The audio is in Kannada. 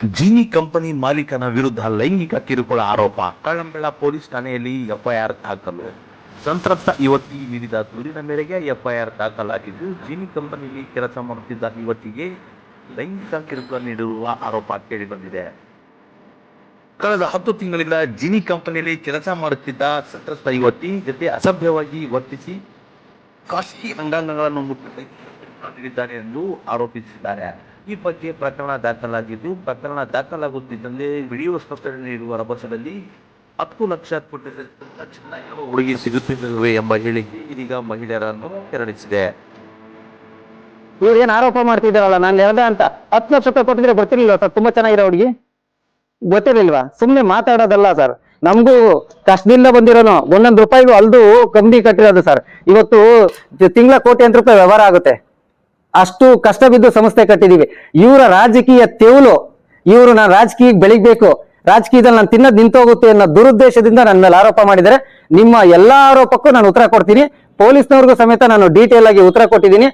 ಜಿನಿ ಕಂಪನಿ ಮಾಲೀಕನ ವಿರುದ್ಧ ಲೈಂಗಿಕ ಕಿರುಕುಳ ಆರೋಪ. ಕಳ್ಳಂಬೆಳ ಪೊಲೀಸ್ ಠಾಣೆಯಲ್ಲಿ ಎಫ್ಐಆರ್ ದಾಖಲು. ಸಂತ್ರಸ್ತ ಯುವತಿ ನೀಡಿದ ದೂರಿನ ಮೇರೆಗೆ ಎಫ್ಐಆರ್ ದಾಖಲಾಗಿದ್ದು, ಜಿನಿ ಕಂಪನಿಯಲ್ಲಿ ಕೆಲಸ ಮಾಡುತ್ತಿದ್ದ ಯುವತಿಗೆ ಲೈಂಗಿಕ ಕಿರುಕುಳ ನೀಡಿರುವ ಆರೋಪ ಕೇಳಿಬಂದಿದೆ. ಕಳೆದ ಹತ್ತು ತಿಂಗಳಿಂದ ಜಿನಿ ಕಂಪನಿಯಲ್ಲಿ ಕೆಲಸ ಮಾಡುತ್ತಿದ್ದ ಸಂತ್ರಸ್ತ ಯುವತಿ ಜೊತೆ ಅಸಭ್ಯವಾಗಿ ವರ್ತಿಸಿ ಖಾಸಗಿ ಅಂಗಾಂಗಗಳನ್ನು ಮುಟ್ಟಿದ್ದಾರೆ ಎಂದು ಆರೋಪಿಸಿದ್ದಾರೆ. ಈ ಬಗ್ಗೆ ಪ್ರಕರಣ ದಾಖಲಾಗಿದ್ದು, ಪ್ರಕರಣ ದಾಖಲಾಗುತ್ತಿದ್ದಂತೆ ವಿಡಿಯೋ ಸ್ಪಷ್ಟನೆ ನೀಡುವ ರಭಸದಲ್ಲಿ ಹತ್ತು ಲಕ್ಷ ಹುಡುಗಿ ಸಿಗುತ್ತಿದ್ದೇವೆ ಎಂಬ ಹೇಳಿ ಇದೀಗ ಮಹಿಳೆಯರನ್ನು ಕೆರಳಿಸಿದೆ. ಇವ್ರು ಏನ್ ಆರೋಪ ಮಾಡ್ತಿದ್ದಾರಲ್ಲ, ನಾನು ಹೇಳ್ದೆ ಅಂತ. ಹತ್ತು ಲಕ್ಷ ರೂಪಾಯಿ ಕೊಟ್ಟಿದ್ರೆ ಗೊತ್ತಿರ್ಲಿಲ್ವಾ ಸರ್? ತುಂಬಾ ಚೆನ್ನಾಗಿರೋ ಹುಡುಗಿ? ಗೊತ್ತಿರ್ಲಿಲ್ವಾ? ಸುಮ್ನೆ ಮಾತಾಡೋದಲ್ಲ ಸರ್. ನಮಗೂ ಕಷ್ಟದಿಂದ ಬಂದಿರೋನು. ಒಂದೊಂದು ರೂಪಾಯಿಗೂ ಅಲ್ದು ಕಂಬಿ ಕಟ್ಟಿರೋದು ಸರ್. ಇವತ್ತು ತಿಂಗಳ ಕೋಟಿ ಅಂತ ರೂಪಾಯಿ ವ್ಯವಹಾರ ಆಗುತ್ತೆ. ಅಷ್ಟು ಕಷ್ಟ ಬಿದ್ದು ಸಂಸ್ಥೆ ಕಟ್ಟಿದೀವಿ. ಇವರ ರಾಜಕೀಯ ತೆವಲು, ಇವರು ನಾನು ರಾಜಕೀಯಕ್ಕೆ ಬೆಳಿಗ್ಬೇಕು ರಾಜಕೀಯದಲ್ಲಿ ನಾನು ತಿನ್ನೋದು ನಿಂತೋಗುತ್ತೆ ಅನ್ನೋ ದುರುದ್ದೇಶದಿಂದ ನನ್ನ ಮೇಲೆ ಆರೋಪ ಮಾಡಿದರೆ ನಿಮ್ಮ ಎಲ್ಲಾ ಆರೋಪಕ್ಕೂ ನಾನು ಉತ್ತರ ಕೊಡ್ತೀನಿ. ಪೊಲೀಸ್ನವ್ರಿಗೂ ಸಮೇತ ನಾನು ಡೀಟೇಲ್ ಆಗಿ ಉತ್ತರ ಕೊಟ್ಟಿದ್ದೀನಿ.